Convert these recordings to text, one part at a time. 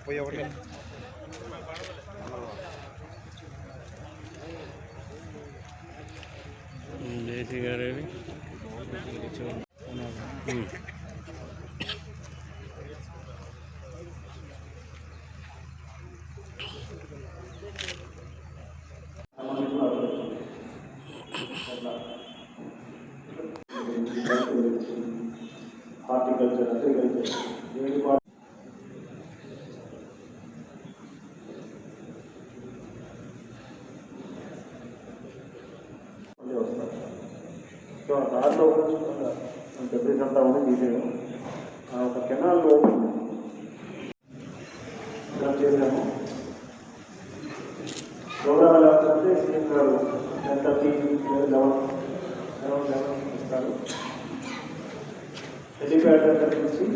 ముప్పై ఒకటి జేసీ గారు ఏవి? ఉమ్. హార్టికల్చర్ అగ్రికల్చర్ ఏ డిపార్ట్మెంట్ మళ్ళీ వస్తారు సో ఆ దారిలో డెబ్రీస్ అంతా ఉంది తీసేయడం ఆ ఒక కెనాల్లో ఇలా చేసాము ప్రోగ్రామ్ ఎలా ఉందంటే సీఎం గారు ten thirty eleven eleven eleven ఇస్తారు. హెలిప్యాడ్ దగ్గర నుంచి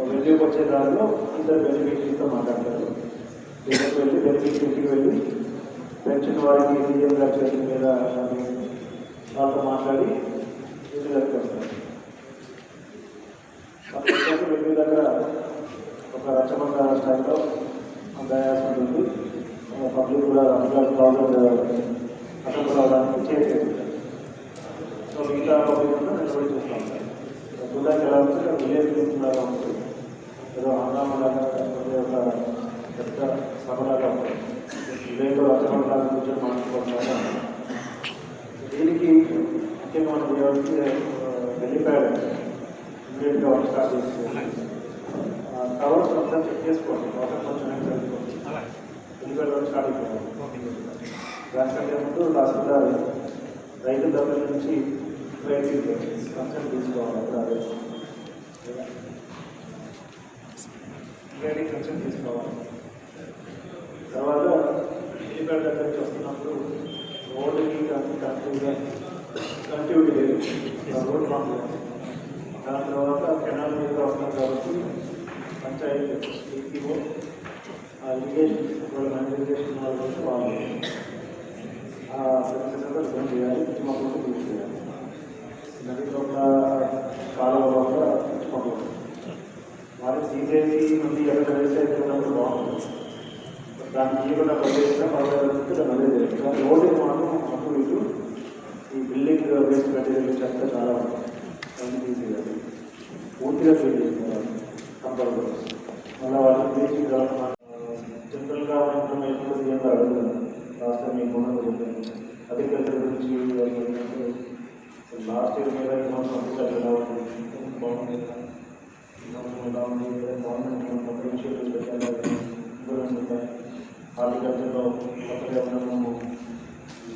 వెళ్ళికి వచ్చే దారిలో ఇద్దరు బెనిఫిషరీస్తో మాట్లాడతారు. ఇక్కడికి వెళ్ళి బెనిఫిషరీ వెళ్ళి పెన్షన్ వారికి సీఎం గారి చేతుల మీద మాట్లాడి వెళ్ళేదానికి వస్తాను. వెళ్ళే దగ్గర ఒక రచ్చబండ స్టైల్లో దయాస్ ఉంటుంది. పబ్లిక్ కూడా అందులో ప్రాబ్లం అసెంబ్లీ అవడానికి చేసేది సో మిగతా పబ్లిక్ కూడా నిలబడి చూస్తూ ఉంటారు ఎలా ఉంటే విలేజ్ ప్లేస్ ఉంటుంది. ఏదో హంగామాలాగా ఒక పెద్ద సభలాగా ఉంటుంది. విలేజ్లో రచనలాగా గురించి మాట్లాడుకుంటారు. వర్క్ స్టార్ట్ చేసి కవర్స్ మొత్తం చెక్ చేసుకోండి. వాటర్ కొంచెం వెళ్ళిపోయాడు వర్క్ స్టార్ట్ అయిపోయింది దానికంటే ముందు తహసీల్దార్ రైతు దగ్గర నుంచి రైతు కన్సల్ట్ తీసుకోవాలి అప్పుడు రైతు కన్సల్ట్ తీసుకోవాలి. తర్వాత హెలిప్యాడ్ దగ్గరికి వస్తున్నప్పుడు రోడ్డుకి కానీ కనెక్టివ్గా కనెక్టివిటీ లేదు. ఆ రోడ్ ప్రాబ్లం దాని తర్వాత కెనాల్ మీద వస్తున్నాం కాబట్టి పంచాయతీ ఈపీఓ ఆ ఇరిగేషన్ వాళ్ళ మన ఇరిగేషన్ వాళ్ళు ఆ సర్వీసెస్ అంతా చేయాలి మాకు పిచ్చిమక్కలకు చేయాలి. నది లోపల కాలువ లోపల పిచ్చిమక్కలు వారికి తీసేసి నుండి ఎక్కడ వేస్తే ఎక్కడప్పుడు బాగుంటుంది. దాన్ని తీయకుండా పనిచేసినా పర్వాలేదు దాన్ని అదే చేయాలి కానీ రోడ్డు మాత్రం అప్పుడు ఇటు ఈ బిల్డింగ్ వేస్ట్ మెటీరియల్ చెత్త చాలా ఉంటుంది దాన్ని తీసేయాలి పూర్తిగా క్లీన్ చేసుకోవాలి కంపల్సరీ మళ్ళీ వాళ్ళకి బేసిక్ జనరల్గా ఇన్ఫర్మేషన్ కూడా సీఎం గారు అడుగుతాను లాస్ట్ టైం మీకు ఉన్నది చెప్పాను. అగ్రికల్చర్ గురించి లాస్ట్ ఇయర్ మీద ఈ సంవత్సరం అగ్రికల్చర్ ఎలా ఉంది బాగుంది. ఈ సంవత్సరం ఎలా ఉంది? గవర్నమెంట్ కొత్త ఇనిషియేటివ్స్ పెట్టాలి ఇన్సూరెన్స్ ఉంటాయి హార్టికల్చర్లో కొత్తగా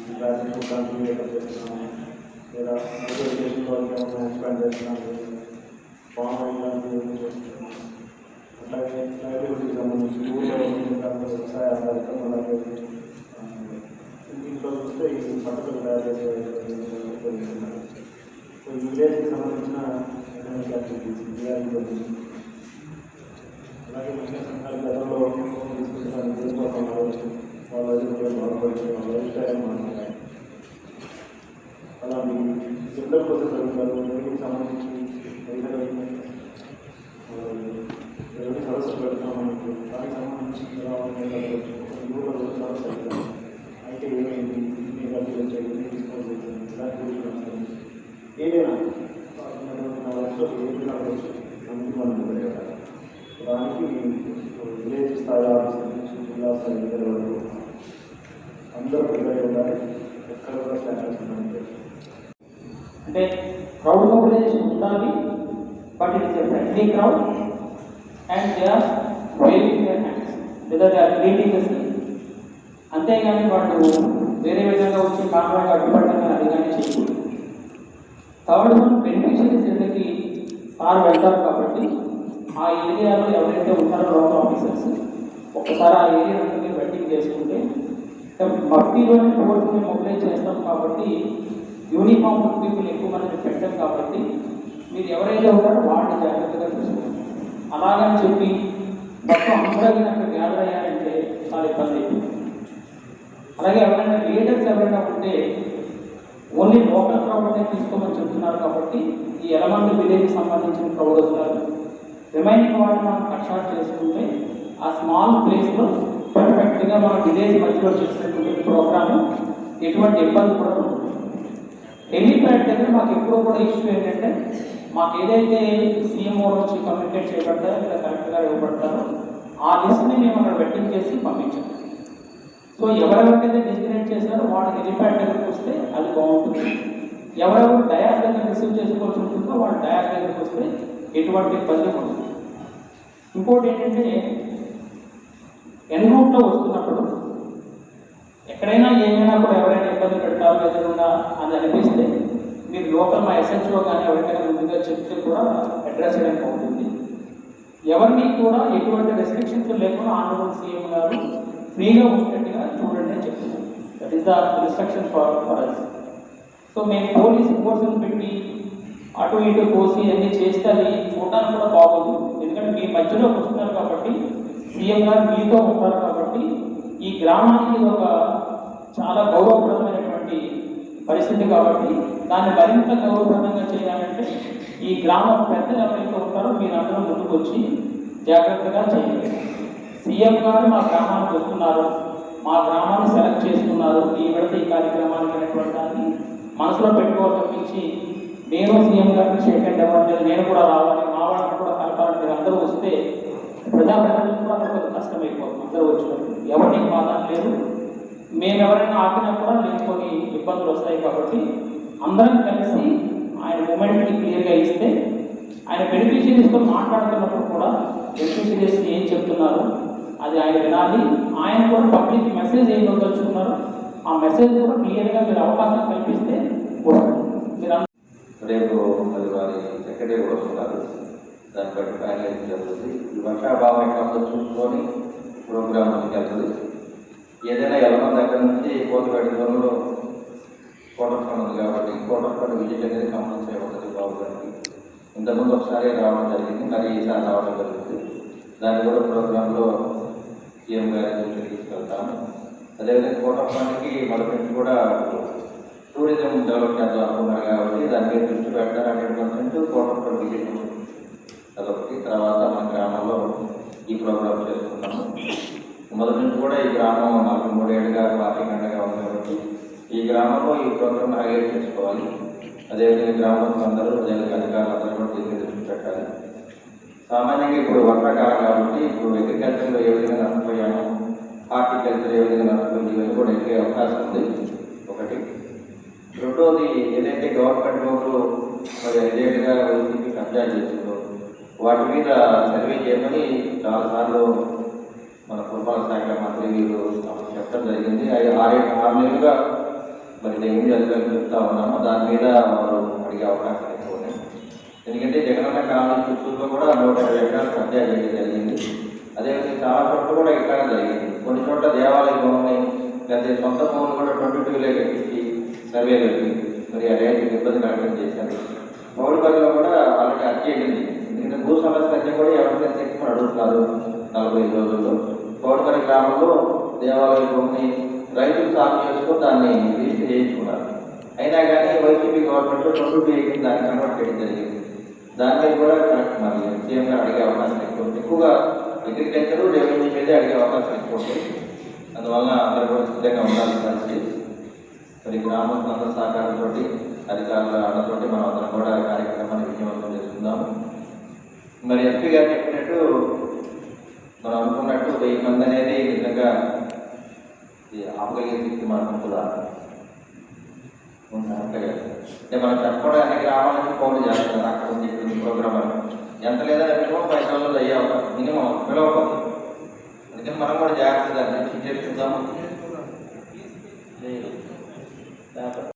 మనము బ్యాచెస్ కంటిన్యూ చేస్తున్నాము లేదా ఎడ్యుకేషన్లో ఏమైనా ఎక్స్పాండ్ చేస్తున్నాము ఫామ్ ఆయిల్ లాంటివి చేస్తున్నాము అట్లాగే లైవ్లీహుడ్కి సంబంధించి ఊళ్ళో దాంట్లో వ్యవసాయ ఆధారితం అలాగే ఆ, ఇంట్లో చూస్తే ఈ బట్టలు తయారు చేసే సో ఈ విలేజ్కి సంబంధించిన ఎకనామిక్ యాక్టివిటీస్ బీఆర్ఈ అలాగే ముఖ్య సంఘాలు గతంలో తీసుకుంటున్న చేసుకోవడం వాళ్ళ ఎదుగుదల బాగుపడితే వాళ్ళ వ్యవసాయం మాట్లాడాలి అలాంటి సిద్ధం కోసం జరుగుతారు వీటికి సంబంధించి రైతులు ఎవరి సదస్సు పెడతాం మనకు దానికి సంబంధించి ఎలా ఉన్నాయి యువత సదస్సు పెడతాం అయితే ఏమైంది మీకు అభివృద్ధి తీసుకోవాలి ఇలాంటి గురించి వస్తుంది ఏదైనా ఉన్నటువంటి నా వర్షం ఏది కావచ్చు అందుకు మనం మొదలెట్టాలి దానికి విలేజ్ స్థాయి ఆఫీసర్ నుంచి జిల్లా స్థాయి దగ్గర వరకు అందరూ ప్రిపేర్ ఉండాలి. ఎక్కడ కూడా స్టాండర్డ్స్ ఉన్నాయి అంటే క్రౌడ్ మొబిలైజేషన్ ఉండాలి. But it is a friendly crowd and they are waving their hands లేదా దే ఆర్ గ్రీటింగ్ దిస్ అంతేగాని వాళ్ళు వేరే విధంగా వచ్చి కాన్వాయ్ అడ్డుపడటం అది కానీ చేయకూడదు. థర్డ్ వన్ బెనిఫిషరీస్ ఎందుకు సార్ వెళ్తారు కాబట్టి ఆ ఏరియాలో ఎవరైతే ఉంటారో లోకల్ ఆఫీసర్స్ ఒకసారి ఆ ఏరియా మీరు వెట్టింగ్ చేసుకుంటే భక్తిలోని ఫోర్స్ని మొబిలైజ్ చేస్తాం కాబట్టి యూనిఫామ్ పీపుల్ ఎక్కువ మంది పెట్టాం కాబట్టి మీరు ఎవరైతే ఉన్నారో వాళ్ళని జాగ్రత్తగా చూసుకోండి. అలాగని చెప్పి మొత్తం అందరూ అక్కడ గ్యాదర్ అయ్యారంటే చాలా ఇబ్బంది అలాగే ఎవరైనా లీడర్స్ ఎవరైనా ఉంటే ఓన్లీ లోకల్ క్రౌడ్ తీసుకోమని చెప్తున్నారు కాబట్టి ఈ ఎలమంది విలేజ్కి సంబంధించిన క్రౌడ్ వస్తారు రిమైనింగ్ వాటిని మనం కట్ షార్ట్ చేసుకుంటే ఆ స్మాల్ ప్లేస్లో పర్ఫెక్ట్గా మనం విలేజ్ మధ్యలో చేసినటువంటి ప్రోగ్రామ్ ఎటువంటి ఇబ్బంది కూడా ఉంటుంది హెలిప్యాడ్ దగ్గర మాకు ఎప్పుడు కూడా ఇష్యూ ఏంటంటే మాకు ఏదైతే సీఎంఓ నుంచి కమ్యూనికేట్ చేయబడతారో లేదా కరెక్ట్గా ఇవ్వబడతారో ఆ లిస్ట్ని మేము అక్కడ వెట్టింగ్ చేసి పంపించాం. సో ఎవరెవరికైతే డిస్కనెక్ట్ చేశారో వాళ్ళ హెలిప్యాడ్ దగ్గరకు వస్తే అది బాగుంటుంది. ఎవరెవరు డయాస్ దగ్గర రిసీవ్ చేసుకోవాల్సి ఉంటుందో వాళ్ళు డయాస్ దగ్గరకు వస్తే ఎటువంటి ఇబ్బంది ఉంటుంది ఇంకోటి ఏంటంటే ఎన్ రూట్లో వస్తున్నప్పుడు ఎక్కడైనా ఏమైనా కూడా ఎవరైనా ఇబ్బంది పెడతారో ఎదురుగా అని అనిపిస్తే మీరు లోకల్ మా ఎస్హెచ్ఓ కానీ ఎవరికైనా ముందుగా చెప్తే కూడా అడ్రస్ చేయడానికి అవుతుంది ఎవరిని కూడా ఎటువంటి రెస్ట్రిక్షన్స్ లేకుండా ఆంధ్రప్రదేశ్ సీఎం గారు ఫ్రీగా ఉండేట్టుగా చూడండి అని చెప్తున్నారు. That is the instruction for for us so మేము పోలీస్ ఫోర్సులు పెట్టి అటు ఇటు కోసి అన్ని చేస్తే అది చూడడానికి కూడా బాగుంది ఎందుకంటే మీ మధ్యలో వస్తున్నారు కాబట్టి సీఎం గారు మీతో ఉంటారు కాబట్టి ఈ గ్రామానికి ఒక చాలా గౌరవప్రదమైనటువంటి పరిస్థితి కాబట్టి దాన్ని మరింత గౌరవప్రదంగా చేయాలంటే ఈ గ్రామ పెద్దలు ఎవరైతే ఉంటారో మీరందరూ ముందుకు వచ్చి జాగ్రత్తగా చేయండి. సీఎం గారు మా గ్రామానికి వస్తున్నారు. మా గ్రామాన్ని సెలెక్ట్ చేసుకున్నారు. ఈ విడత ఈ కార్యక్రమానికి అనేటువంటి దాన్ని మనసులో పెట్టుకోవాలి తప్పించి నేను సీఎం గారిని షేక్ హ్యాండ్ నేను కూడా రావాలి. మా వాళ్ళని కూడా కలపాలని మీరు అందరూ వస్తే ప్రజాప్రతినిధులు కూడా కొంచెం కష్టమైపోతుంది అందరూ వచ్చినప్పుడు ఎవరికి బాధ లేదు. మేము ఎవరైనా ఆపినా కూడా లేకపోతే ఇబ్బందులు వస్తాయి కాబట్టి అందరం కలిసి ఆయన మూమెంట్ని క్లియర్గా ఇస్తే ఆయన బెనిఫిషియరీస్తో మాట్లాడుతున్నప్పుడు కూడా బెనిఫిషియరీస్ ఏం చెప్తున్నారు? అది ఆయన వినాలి. ఆయన కూడా పబ్లిక్ మెసేజ్ ఏం వదలుచుకున్నారు ఆ మెసేజ్ కూడా క్లియర్గా మీరు అవకాశం కల్పిస్తే మీరు రేపు మరి వారి సెక్రటరీ కోసం దాన్ని బట్టి ఫైనలైజ్ జరుగుతుంది. ఈ వర్షాభావం ఎట్లా చూసుకొని ప్రోగ్రామ్ వెళ్తుంది ఏదైనా ఎలమన్ దగ్గర నుంచి కోతపేట దూరంలో కోటర్ ఉంది కాబట్టి కోటర్ విజయ్ అనేది కంపల్సరీ ఉంటుంది బాబు గారికి. ఇంతకుముందు ఒకసారి రావడం జరిగింది మరి ఈసారి రావడం జరుగుతుంది. దాన్ని కూడా ప్రోగ్రాంలో సీఎం గారి దృష్టికి తీసుకెళ్తాము అదేవిధంగా కోటర్ మన మొదటి నుంచి కూడా టూరిజం డెవలప్ చేద్దాం అనుకున్నారు కాబట్టి దాని మీద దృష్టి పెడతారు. హండ్రెడ్ పర్సెంట్ కోటర్ అదొకటి తర్వాత మన గ్రామంలో ఈ ప్రోగ్రామ్ చేసుకున్నాము మొదటి నుంచి కూడా ఈ గ్రామం నలభై మూడేళ్ళుగా పార్టీ గంటగా ఉంది కాబట్టి ఈ గ్రామంలో ఈ ప్రోగ్రామ్ హైలైట్ చేసుకోవాలి అదేవిధంగా గ్రామంలో అందరూ ప్రజలకు అధికారులు అందరూ కూడా దీని దృష్టి పెట్టాలి. సామాన్యంగా ఇప్పుడు వర్షాకాలం కాబట్టి ఇప్పుడు అగ్రికల్చర్లో ఏ విధంగా నష్టపోయాము హార్టికల్చర్ ఏ విధంగా నష్టపోయింది ఇవన్నీ కూడా ఎక్కే అవకాశం ఉంది. ఒకటి. రెండోది ఏదైతే గవర్నమెంట్ లోన్లు మరి ఐదేళ్ళుగా కబ్జా చేసిందో వాటి మీద సర్వే చేయమని చాలాసార్లు మన పురపాలక శాఖ మంత్రి వీరు చెప్పడం జరిగింది. అవి ఆరే ఆరు నెలలుగా మరి ఏం అధికారులు చెప్తా ఉన్నాము దాని మీద వారు అడిగే అవకాశం ఎక్కువ ఎందుకంటే జగనన్న కాలనీ చుట్టూలో కూడా నూట ఇరవై ఎకరాలు కబ్జా చేయడం జరిగింది. అదేవిధంగా చాలా చోట్ల కూడా ఎక్కడ జరిగింది. కొన్ని చోట్ల దేవాలయ భూములు లేకపోతే సొంత భూములు కూడా ట్వంటీ టూలే కట్టించి సర్వే పెట్టి మరి ఆ ఇబ్బంది కలగడం చేశారు. పౌడిపల్లిలో కూడా వాళ్ళకి అర్జీ అయింది ఎందుకంటే భూ సమస్యలు కూడా ఎవరికైనా చెప్పుకొని అడుగుతున్నారు నలభై ఐదు రోజుల్లో పౌడిపల్లి గ్రామంలో దేవాలయ భూమిని రైతులు సాగు చేసుకుని దాన్ని రిజిస్టర్ చేయించుకున్నారు. అయినా కానీ వైసీపీ గవర్నమెంట్ రెండు టూ ఎయిటీన్ దాన్ని కన్వర్ట్ చేయడం జరిగింది. దానిపై కూడా కరెక్ట్ మరి సీఎం గారు అడిగే అవకాశం ఎక్కువ ఎక్కువగా అగ్రికల్చర్ రెవెన్యూ మీదే అడిగే అవకాశం ఎక్కువ అందువల్ల అందరూ కూడా సిద్ధంగా ఉండాలి కలిసి మరి గ్రామస్తులందరూ సహకారంతో అధికారుల అండతోటి మనం అందరం కూడా కార్యక్రమాన్ని విజయవంతం చేసుకుందాము మరి ఎంపీ గారు చెప్పినట్టు మనం అనుకున్నట్టు వెయ్యి మంది అనేది నిజంగా ఆపగలిగే శక్తి మనకు కూడా అంటే మనం చెప్పకుండా అన్ని ఫోన్ చేస్తున్నారు. అక్కడ ఉంది ఇప్పుడు ప్రోగ్రామ్ అని. ఎంత లేదా మినిమం పది రోజులు అయ్యే మినిమం పిలవకపోతే అందుకని మనం కూడా జాగ్రత్తగా దాన్ని చేసుకుందాము